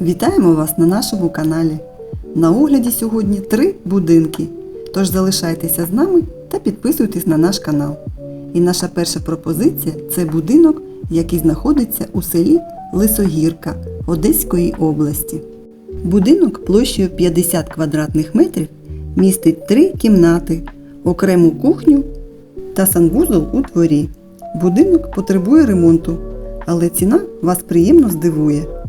Вітаємо вас на нашому каналі. На огляді сьогодні три будинки. Тож залишайтеся з нами та підписуйтесь на наш канал. І наша перша пропозиція це будинок, який знаходиться у селі Лисогірка Одеської області. Будинок площею 50 квадратних метрів містить три кімнати, окрему кухню та санвузол у дворі. Будинок потребує ремонту, але ціна вас приємно здивує.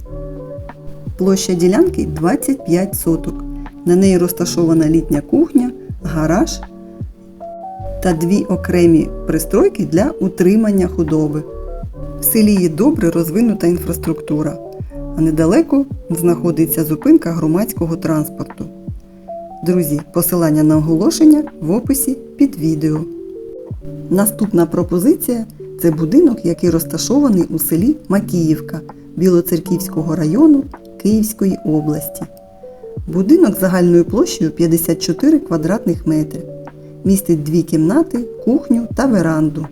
Площа ділянки 25 соток. На неї розташована літня кухня, гараж та дві окремі пристройки для утримання худоби. В селі є добре розвинута інфраструктура, а недалеко знаходиться зупинка громадського транспорту. Друзі, посилання на оголошення в описі під відео. Наступна пропозиція це будинок, який розташований у селі Макіївка Білоцерківського району Київської області. Будинок загальною площею 54 квадратних метри. Містить дві кімнати, кухню та веранду.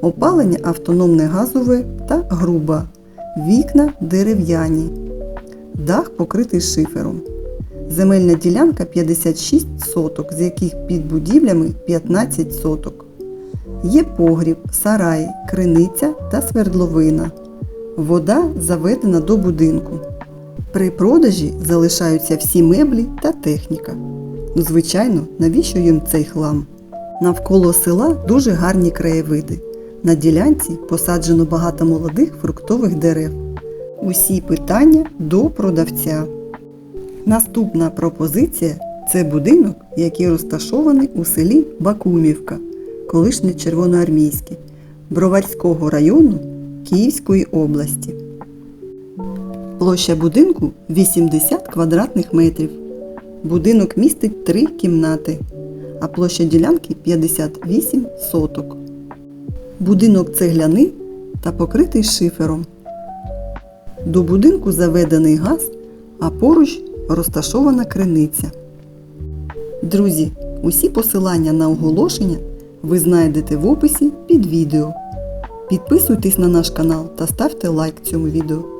Опалення автономне газове та груба. Вікна дерев'яні. Дах покритий шифером. Земельна ділянка 56 соток, з яких під будівлями 15 соток. Є погріб, сарай, криниця та свердловина. Вода заведена до будинку. При продажі залишаються всі меблі та техніка. Ну, звичайно, навіщо їм цей хлам? Навколо села дуже гарні краєвиди. На ділянці посаджено багато молодих фруктових дерев. Усі питання до продавця. Наступна пропозиція це будинок, який розташований у селі Бакумівка, колишнє Червоноармійське, Броварського району Київської області. Площа будинку 80 квадратних метрів. Будинок містить три кімнати, а площа ділянки 58 соток. Будинок цегляний та покритий шифером. До будинку заведений газ, а поруч розташована криниця. Друзі, усі посилання на оголошення ви знайдете в описі під відео. Підписуйтесь на наш канал та ставте лайк цьому відео.